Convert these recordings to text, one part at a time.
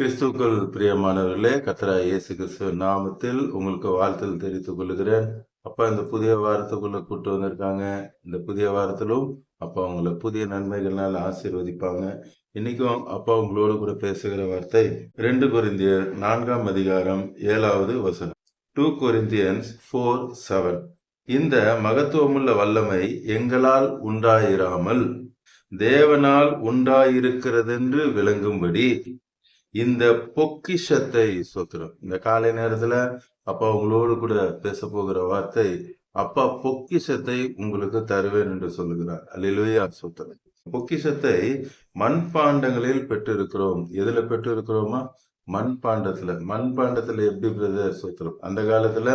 கிறிஸ்துக்கள் பிரியமானவர்களே கத்தரா இயேசு கிறிஸ்துவ நாமத்தில் உங்களுக்கு வாழ்த்தல் தெரிவித்துக் கொள்கிறேன். அப்பா இந்த புதிய வாரத்துக்குள்ள கூட்டு வந்திருக்காங்க. இந்த புதிய வாரத்திலும் அப்பா உங்களை புதிய நன்மைகள்னால ஆசீர்வதிப்பாங்க. இன்னைக்கும் அப்பா உங்களோடு கூட பேசுகிற வார்த்தை ரெண்டு கொரிந்தியர் நான்காம் அதிகாரம் ஏழாவது வசனம். Two Corinthians four seven. இந்த மகத்துவமுள்ள வல்லமை எங்களால் உண்டாயிராமல் தேவனால் உண்டாயிருக்கிறதென்று விளங்கும்படி இந்த பொக்கிஷத்தை சொத்துறோம் இந்த காலை நேரத்துல அப்பா உங்களோடு கூட பேச போகிற வார்த்தை அப்பா பொக்கிஷத்தை உங்களுக்கு தருவேன் என்று சொல்லுகிறார். அல்லேலூயா சொத்துறோம் பொக்கிஷத்தை மண்பாண்டங்களில் பெற்றிருக்கிறோம். எதுல பெற்றிருக்கிறோமா? மண்பாண்டத்துல. மண்பாண்டத்துல எப்படி பிரதர் சொத்துறோம் அந்த காலத்துல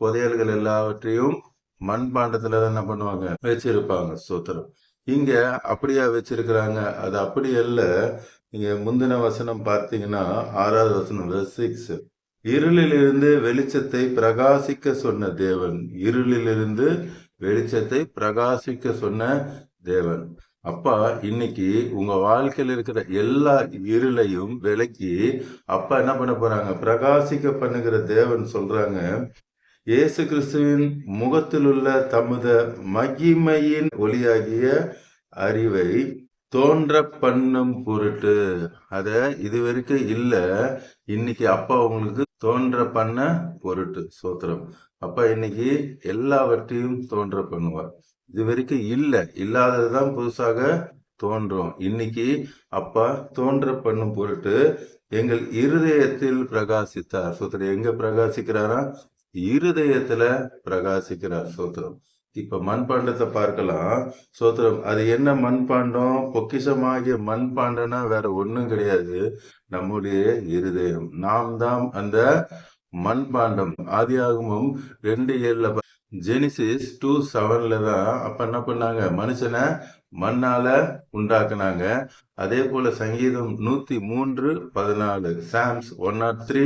புதையல்கள் எல்லாவற்றையும் மண்பாண்டத்துல என்ன பண்ணுவாங்க. வச்சிருப்பாங்க சோத்திரம். இங்க அப்படியா வச்சிருக்கிறாங்க? அது அப்படி அல்ல. நீங்க முந்தின வசனம் பார்த்தீங்கன்னா ஆறாவது வசனம் சிக்ஸ் இருளிலிருந்து வெளிச்சத்தை பிரகாசிக்க சொன்ன தேவன். இருளிலிருந்து வெளிச்சத்தை பிரகாசிக்க சொன்ன தேவன். அப்பா இன்னைக்கு உங்க வாழ்க்கையில் இருக்கிற எல்லா இருளையும் விலக்கி அப்பா என்ன பண்ண போறாங்க? பிரகாசிக்க பண்ணுகிற தேவன் சொல்றாங்க இயேசு கிறிஸ்துவின் முகத்தில் உள்ள தமது மகிமையின் ஒளியாகிய அறிவை தோன்ற பண்ணும் பொருட்டு. அத இது வரைக்கும் இல்ல. இன்னைக்கு அப்பா உங்களுக்கு தோன்ற பண்ண பொருட்டு சோத்திரம். அப்பா இன்னைக்கு எல்லாவற்றையும் தோன்ற பண்ணுவார். இது வரைக்கும் இல்ல. இல்லாததுதான் புதுசாக தோன்றும். இன்னைக்கு அப்பா தோன்ற பண்ணும் பொருட்டு எங்கள் இருதயத்தில் பிரகாசித்தார். சோத்திரம் எங்க பிரகாசிக்கிறாரா? இருதயத்துல பிரகாசிக்கிறார் சோத்திரம். இப்ப மண்பாண்டத்தை பார்க்கலாம். சோத்திரம் அது என்ன மண்பாண்டம்? பொக்கிஷமாகிய மண்பாண்டம்னா வேற ஒன்றும் கிடையாது. நம்முடைய இருதயம். நாம் தான் அந்த மண்பாண்டம். ஆதியாகமும் ரெண்டு ஏழுல ஜெனிசிஸ் டூ செவன்ல தான் அப்ப என்ன பண்ணாங்க? மனுஷனை மண்ணால உண்டாக்குனாங்க. அதே போல சங்கீதம் நூத்தி மூன்று பதினாலு சாம்ஸ் ஒன் நாட் த்ரீ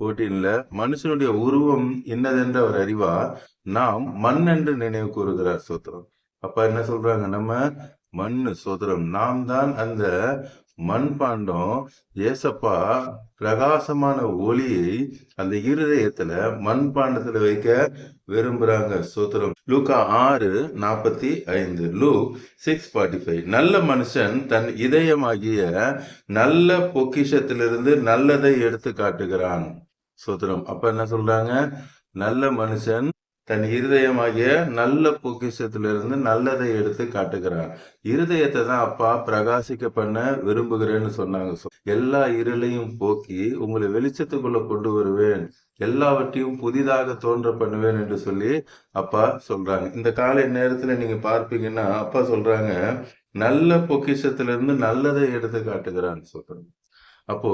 போர்டீன்ல மனுஷனுடைய உருவம் இன்னதென்று அவர் அறிவா நாம் மண் என்று நினைவு கூறுகிறார் சோத்திரம். அப்ப என்ன சொல்றாங்க நம்ம? மண்ணு சோதரம் நாம் தான் அந்த மண்பாண்டம் ஏசப்பா பிரகாசமான ஒளியை அந்த இருதயத்துல மண் பாண்டத்துல வைக்க விரும்புறாங்க சோத்திரம். லூக்கா ஆறு நாற்பத்தி ஐந்து. Luke six forty five. நல்ல மனுஷன் தன் இதயமாகிய நல்ல பொக்கிஷத்திலிருந்து நல்லதை எடுத்து காட்டுகிறான் சோத்திரம். அப்ப என்ன சொல்றாங்க? நல்ல மனுஷன் தன் இருதயமாகிய நல்ல பொக்கிஷத்திலிருந்து நல்லதை எடுத்து காட்டுகிறான் இருதயத்தை தான் அப்பா பிரகாசிக்க பண்ண விரும்புகிறேன்னு சொன்னாங்க. எல்லா இருளையும் போக்கி உங்களை வெளிச்சத்துக்குள்ள கொண்டு வருவேன். எல்லாவற்றையும் புதிதாக தோன்ற பண்ணுவேன் என்று சொல்லி அப்பா சொல்றாங்க. இந்த காலை நேரத்துல நீங்க பார்ப்பீங்கன்னா அப்பா சொல்றாங்க நல்ல பொக்கிஷத்திலிருந்து நல்லதை எடுத்து காட்டுகிறான்னு சொல்றாங்க. அப்போ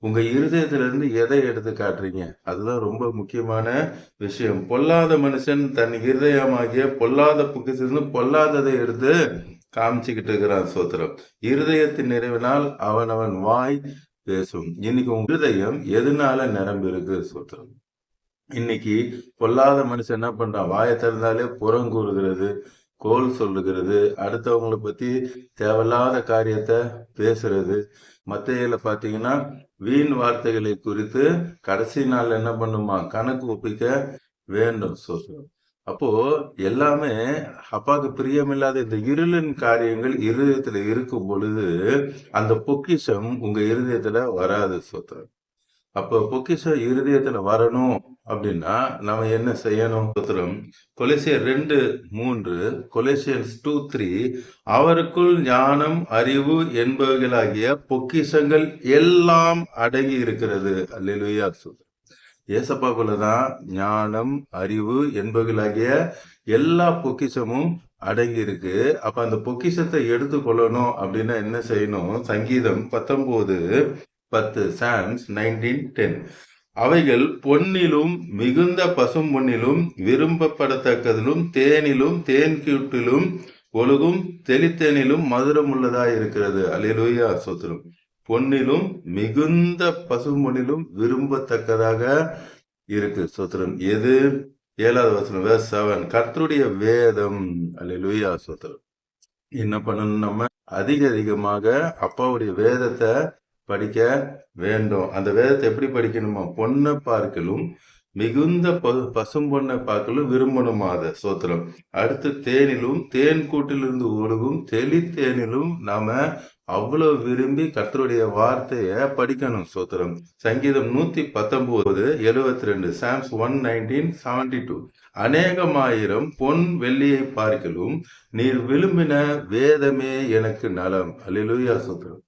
உங்க இருதயத்திலேருந்து எதை எடுத்து காட்டுறீங்க? அதுதான் ரொம்ப முக்கியமான விஷயம். பொல்லாத மனுஷன் தன் இருதயமாகிய பொல்லாத புக்கிசிருந்து பொல்லாததை எடுத்து காமிச்சுக்கிட்டு இருக்கிறான் சோத்திரம். இருதயத்தின் நிறைவினால் அவன் அவன் வாய் பேசும். இன்னைக்கு உங்க இருதயம் எதனால நிரம்பி இருக்கு சோத்திரம்? இன்னைக்கு பொல்லாத மனுஷன் என்ன பண்றான்? வாயை திறந்தாலே புறங்கூறுகிறது கோல் சொல்லுகிறது. அடுத்தவங்களை பத்தி தேவையில்லாத காரியத்தை பேசுறது. மத்தையில பாத்தீங்கன்னா வீண் வார்த்தைகளை குறித்து கடைசி நாள் என்ன பண்ணுமா? கணக்கு ஒப்பிக்க வேண்டும் சொல்றோம் அப்போ எல்லாமே அப்பாவுக்கு பிரியமில்லாத இந்த இருளின் காரியங்கள் இருதயத்துல இருக்கும் பொழுது அந்த பொக்கிஷம் உங்க இருதயத்துல வராது சொல்றேன் அப்போ பொக்கிஷம் இருதயத்துல வரணும் அப்படின்னா நம்ம என்ன செய்யணும்? கொலேசியர் ரெண்டு மூன்று கொலேசியன்ஸ் டூ த்ரீ. அவருக்குள் ஞானம் அறிவு என்பவர்களாகிய பொக்கிஷங்கள் எல்லாம் அடங்கி இருக்கிறது. அல்லா ஏசப்பாக்குள்ளதான் ஞானம் அறிவு என்பவர்களாகிய எல்லா பொக்கிஷமும் அடங்கி இருக்கு. அப்ப அந்த பொக்கிஷத்தை எடுத்துக்கொள்ளணும் அப்படின்னா என்ன செய்யணும்? சங்கீதம் பத்தொன்பது பத்து சான்ஸ் நைன்டீன் டென் அவைகள் பொன்னிலும் மிகுந்த பசும் பொன்னிலும் விரும்பப்படத்தக்கதிலும் தேனிலும் தேன் கீட்டிலும் ஒழுகும் தெளித்தேனிலும் மதுரம் உள்ளதா இருக்கிறது. அலிலுயா சொத்துரும் பொன்னிலும் மிகுந்த பசும்பொன்னிலும் விரும்பத்தக்கதாக இருக்கு. சொத்துரம் எது? ஏழாவது வசனம் வேர் செவன் கர்த்தருடைய வேதம். அலிலுயா சொத்துரம் என்ன பண்ணணும் நம்ம? அதிக அதிகமாக அப்பாவுடைய வேதத்தை படிக்க வேண்டும். அந்த வேதத்தை எப்படி படிக்கணுமா? பொண்ணை பார்க்கலும் மிகுந்த பசும் பசும்பொன்னை பார்க்கலும் விரும்பணுமா அதை சோத்திரம் அடுத்து தேனிலும் தேன் கூட்டிலிருந்து ஒழுகும் தெளி தேனிலும் நாம அவ்வளவு விரும்பி கர்த்தருடைய வார்த்தையை படிக்கணும் சோத்திரம் சங்கீதம் நூத்தி பத்தொன்பது எழுவத்தி ரெண்டு Psalms one nineteen seventy two அநேகமாயிரம் பொன் வெள்ளியை பார்க்கலும் நீர் விரும்பின வேதமே எனக்கு நலம். அலிலுயா சோத்திரம்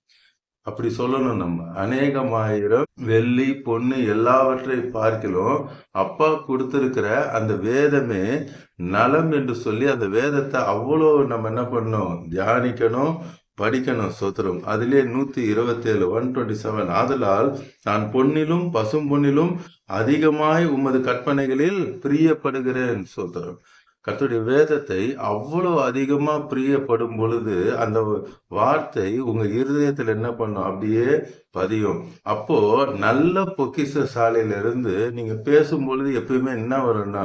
அப்படி சொல்லணும் நம்ம. அநேகமாயிரம் வெள்ளி பொண்ணு எல்லாவற்றை பார்க்கலும் அப்பா கொடுத்திருக்கிற அந்த வேதமே நலம் என்று சொல்லி அந்த வேதத்தை அவ்வளோ நம்ம என்ன பண்ணணும்? தியானிக்கணும் படிக்கணும் சோத்திரம் அதிலே நூத்தி இருபத்தேழு ஒன் டுவெண்ட்டி செவன் ஆதலால் நான் பொன்னிலும் பசும் பொன்னிலும் அதிகமாய் உமது கற்பனைகளில் பிரியப்படுகிறேன் சோத்திரம் கத்துடைய வேதத்தை அவ்வளவு அதிகமா பிரியப்படும் பொழுது அந்த வார்த்தை உங்க இருதயத்துல என்ன பண்ணும்? அப்படியே பதியும். அப்போ நல்ல பொக்கிஷ சாலையில இருந்து நீங்க பேசும் பொழுது எப்பயுமே என்ன வரும்னா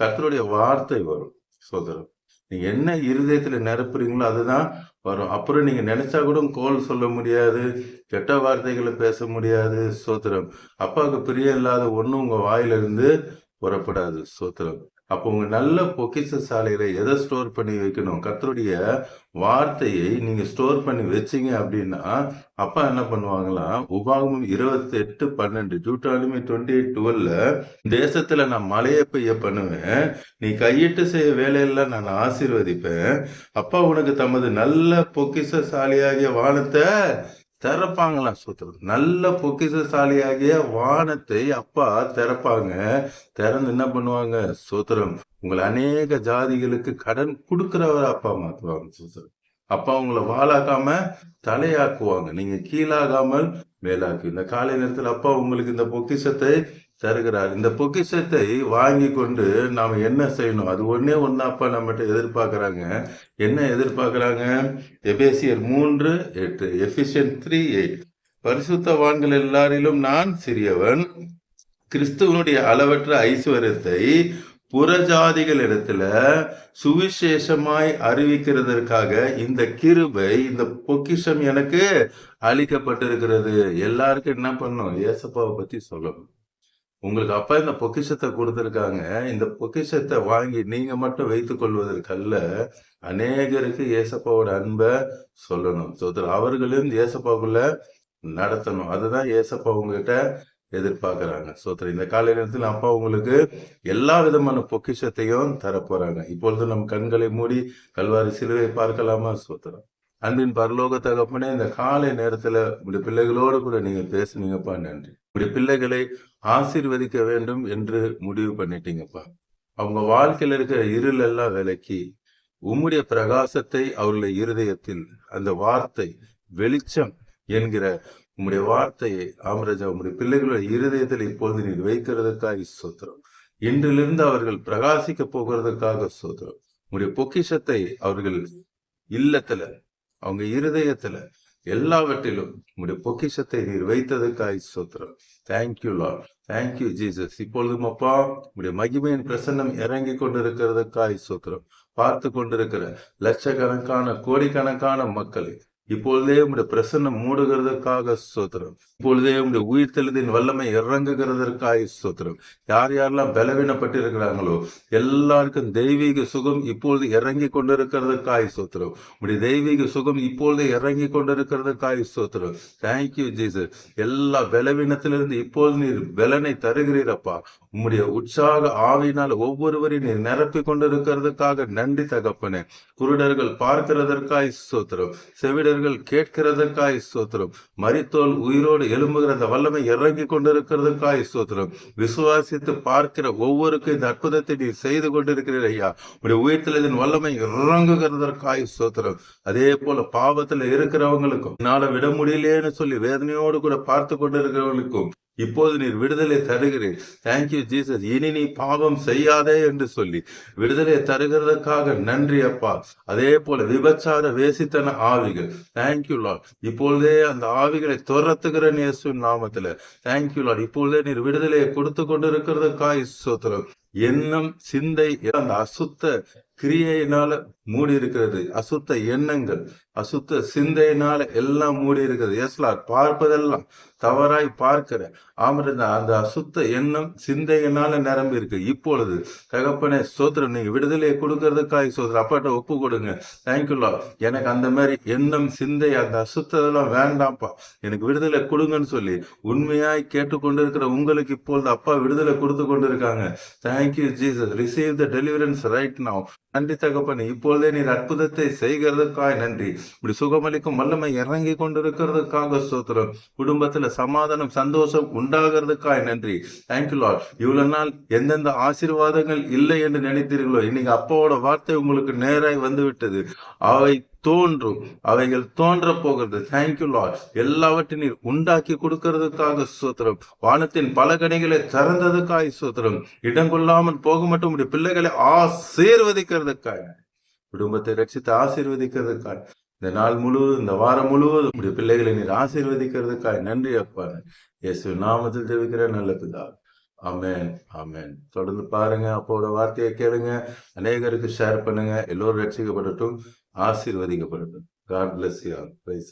கத்தருடைய வார்த்தை வரும். சோதரம். நீங்க என்ன இருதயத்துல நிரப்புறீங்களோ அதுதான் வரும். அப்புறம் நீங்க நினைச்சா கூட கோல் சொல்ல முடியாது கெட்ட வார்த்தைகளை பேச முடியாது. சோத்திரம் அப்பாவுக்கு பிரியம் இல்லாத ஒண்ணும் உங்க வாயிலிருந்து புறப்படாது. சோத்திரம் அப்போ உங்க நல்ல பொக்கிஷ சாலையில எதை ஸ்டோர் பண்ணி வைக்கணும்? கத்தருடைய வார்த்தையை நீங்க ஸ்டோர் பண்ணி வச்சீங்க அப்படின்னா அப்பா என்ன பண்ணுவாங்களாம் உபாகமும் இருபத்தி எட்டு பன்னெண்டு ஜூட்டாலுமே டுவெண்ட்டி எயிட் டுவெல்ல தேசத்துல நான் மழையை பெய்ய பண்ணுவேன் நீ கையிட்டு செய்ய வேலையெல்லாம் நான் ஆசீர்வதிப்பேன். அப்பா உனக்கு தமது நல்ல பொக்கிஷசாலியாகிய வானத்தை திறப்பாங்களாம் சூத்திரம். நல்ல பொக்கிஷசாலியாகிய வானத்தை அப்பா திறப்பாங்க. திறந்து என்ன பண்ணுவாங்க சூத்திரம்? உங்களை அநேக ஜாதிகளுக்கு கடன் கொடுக்கிறவரை அப்பா மாத்துவாங்க சூத்திரம். அப்பா உங்களை வாழாக்காம தலையாக்குவாங்க. நீங்க கீழாகாமல் மேலாக்கு. இந்த காலை நேரத்தில் அப்பா உங்களுக்கு இந்த பொக்கிஷத்தை தருகிறார். இந்த பொக்கிஷத்தை வாங்கி கொண்டு நாம என்ன செய்யணும்? அது ஒண்ணே ஒண்ணு அப்பா நம்மகிட்ட எதிர்பார்க்குறாங்க. என்ன எதிர்பார்க்குறாங்க? எபேசியர் மூன்று எட்டு எஃபிஷியன் த்ரீ எயிட். பரிசுத்தவான்கள் எல்லாரிலும் நான் சிறியவன். கிறிஸ்துவனுடைய அளவற்ற ஐஸ்வர்யத்தை புறஜாதிகளிடத்துல சுவிசேஷமாய் அறிவிக்கிறதற்காக இந்த கிருபை இந்த பொக்கிஷம் எனக்கு அளிக்கப்பட்டிருக்கிறது. எல்லாருக்கும் என்ன பண்ணும் ஏசப்பாவை பத்தி சொல்லணும். உங்களுக்கு அப்பா இந்த பொக்கிஷத்தை கொடுத்துருக்காங்க. இந்த பொக்கிஷத்தை வாங்கி நீங்க மட்டும் வைத்துக் கொள்வதற்கல்ல அநேகருக்கு ஏசப்பாவோட அன்பை சொல்லணும். அவர்களும் ஏசப்பாவுக்குள்ள நடத்தணும். அதுதான் ஏசப்பா உங்ககிட்ட எதிர்பார்க்குறாங்க. சோதர் இந்த காலை நேரத்தில் அப்பா உங்களுக்கு எல்லா விதமான பொக்கிஷத்தையும் தரப்போறாங்க. இப்பொழுது நம் கண்களை மூடி கல்வாரி சிலுவை பார்க்கலாமா? சோத்திரம் அன்பின் பரலோக தகப்பனே இந்த காலை நேரத்துல உங்களுடைய பிள்ளைகளோடு கூட நீங்க பேசுனீங்கப்பா நன்றி. உங்களுடைய பிள்ளைகளை ஆசீர்வதிக்க வேண்டும் என்று முடிவு பண்ணிட்டீங்கப்பா. அவங்க வாழ்க்கையில இருக்கிற இருள் எல்லாம் விலக்கி உம்முடைய பிரகாசத்தை அவருடைய இருதயத்தில் அந்த வார்த்தை வெளிச்சம் என்கிற உம்முடைய வார்த்தையை ஆமராஜா உம்முடைய பிள்ளைகளுடைய இருதயத்தில் இப்பொழுது நீர் வைக்கிறதுக்காக சோத்திரம் இன்றிலிருந்து அவர்கள் பிரகாசிக்க போகிறதுக்காக சோத்திரம் உம்முடைய பொக்கிஷத்தை அவர்கள் இல்லத்துல அவங்க இருதயத்துல எல்லாவற்றிலும் உம்முடைய பொக்கிஷத்தை நீர் வைத்ததுக்காய் சோத்திரம் தேங்க்யூ லார்ட் தேங்க்யூ ஜீசஸ் இப்பொழுதும் அப்பா உடைய மகிமையின் பிரசன்னம் இறங்கி கொண்டிருக்கிறதுக்காய் சோத்திரம் பார்த்து கொண்டிருக்கிற லட்சக்கணக்கான கோடிக்கணக்கான மக்களை இப்பொழுதே உடைய பிரசன்னம் மூடுகிறதற்காக சோத்திரம் இப்பொழுதே உடைய உயிர்த்தெழுதின் வல்லமை இறங்குகிறதற்காக சோத்திரம் யார் யாரெல்லாம் பலவீனப்பட்டிருக்கிறாங்களோ எல்லாருக்கும் தெய்வீக சுகம் இப்பொழுது இறங்கி கொண்டிருக்கிறதுக்காக சோத்திரம் உடைய தெய்வீக சுகம் இப்பொழுது இறங்கி கொண்டிருக்கிறதுக்காக சோத்திரம் தேங்க்யூ ஜீசஸ் எல்லா பலவீனத்திலிருந்து இப்பொழுது நீர் பலனை தருகிறீரப்பா உம்முடைய உற்சாக ஆவியினால் ஒவ்வொருவரையும் நீர் நிரப்பி கொண்டிருக்கிறதுக்காக நன்றி தகப்பனே. குருடர்கள் பார்க்கிறதற்காய் சோத்திரம் செவிடர்கள் கேட்கிறதற்காய் சோத்திரம் மரித்தோல் உயிரோடு எழும்புகிற அந்த வல்லமை இறங்கி கொண்டிருக்கிறதுக்காய் சோத்திரம் விசுவாசித்து பார்க்கிற ஒவ்வொருக்கும் இந்த அற்புதத்தை நீர் செய்து கொண்டிருக்கிறீர் ஐயா. உடைய உயிர்த்தில் இதன் வல்லமை இறங்குகிறதற்காய் சோத்திரம் அதே போல பாவத்துல இருக்கிறவங்களுக்கும் என்னால விட முடியலேன்னு சொல்லி வேதனையோடு கூட பார்த்து கொண்டிருக்கிறவங்களுக்கும் இப்போது நீர் விடுதலை தருகிறேன். தேங்க்யூ ஜீசஸ் இனி நீ பாவம் செய்யாதே என்று சொல்லி. விடுதலை தருகிறதுக்காக நன்றி அப்பா. அதே போல விபச்சார வேசித்தன ஆவிகள். தேங்க்யூ லார்ட் இப்பொழுதே அந்த ஆவிகளை துரத்துகிற நேசு நாமத்துல. தேங்க்யூ லார்ட் இப்பொழுதே நீர் விடுதலையை கொடுத்து கொண்டிருக்கிறதுக்காக சோத்திரம் எண்ணம் சிந்தை அந்த அசுத்த கிரியையினால மூடி இருக்கிறது அசுத்த எண்ணங்கள். அசுத்த சிந்தையினால எல்லாம் மூடி இருக்குது எஸ்லா பார்ப்பதெல்லாம் தவறாய் பார்க்கிற ஆமிருந்த அந்த அசுத்த எண்ணம் சிந்தையினால நிரம்பி இருக்கு. இப்பொழுது தகப்பனே சோத்திரம் நீங்க விடுதலையை கொடுக்கறதுக்காக சோதரம் அப்பாட்ட ஒப்பு கொடுங்க. தேங்க்யூலா எனக்கு அந்த மாதிரி எண்ணம் சிந்தை அந்த அசுத்ததெல்லாம் வேண்டாம்ப்பா. எனக்கு விடுதலை கொடுங்கன்னு சொல்லி உண்மையாய் கேட்டுக்கொண்டிருக்கிற உங்களுக்கு இப்பொழுது அப்பா விடுதலை கொடுத்து கொண்டிருக்காங்க. Thank you Jesus receive the deliverance right நான் நன்றி தகப்பனே. இப்பொழுதே நீர் அற்புதத்தை செய்கிறதுக்காய் நன்றி. இப்படி சுகமளிக்கும் வல்லமை இறங்கி கொண்டிருக்கிறதுக்காக ஸ்தோத்திரம். குடும்பத்துல சமாதானம் சந்தோஷம் உண்டாகிறதுக்காய் நன்றி. தேங்க்யூ லார்ட் இவ்வளவு நாள் எந்தெந்த ஆசீர்வாதங்கள் இல்லை என்று நினைத்தீர்களோ இன்னைக்கு அப்பாவோட வார்த்தை உங்களுக்கு நேராய் வந்து விட்டது அவை தோன்றும். அவைகள் தோன்ற போகிறது. தேங்க்யூ லார்ட் எல்லாவற்றையும் நீர் உண்டாக்கி கொடுக்கிறதுக்காக சூத்திரம் வானத்தின் பல கடைகளை திறந்ததுக்காய் சூத்திரம் இடம் கொள்ளாமல் போக மட்டும் பிள்ளைகளை ஆசீர்வதிக்கிறதுக்காக குடும்பத்தை ரட்சித்து ஆசீர்வதிக்கிறதுக்காக இந்த நாள் முழுவதும் இந்த வாரம் முழுவதும் உடைய பிள்ளைகளை நீர் ஆசீர்வதிக்கிறதுக்காக நன்றி அப்பா. இயேசு நாமத்தில் ஜெபிக்கிற நல்ல பிதா. ஆமேன் தொடர்ந்து பாருங்க அப்போட வார்த்தையை கேளுங்க. அநேகருக்கு ஷேர் பண்ணுங்க. எல்லோரும் ரட்சிக்கப்படட்டும் ஆசீர்வதிக்கப்படட்டும். God bless you praise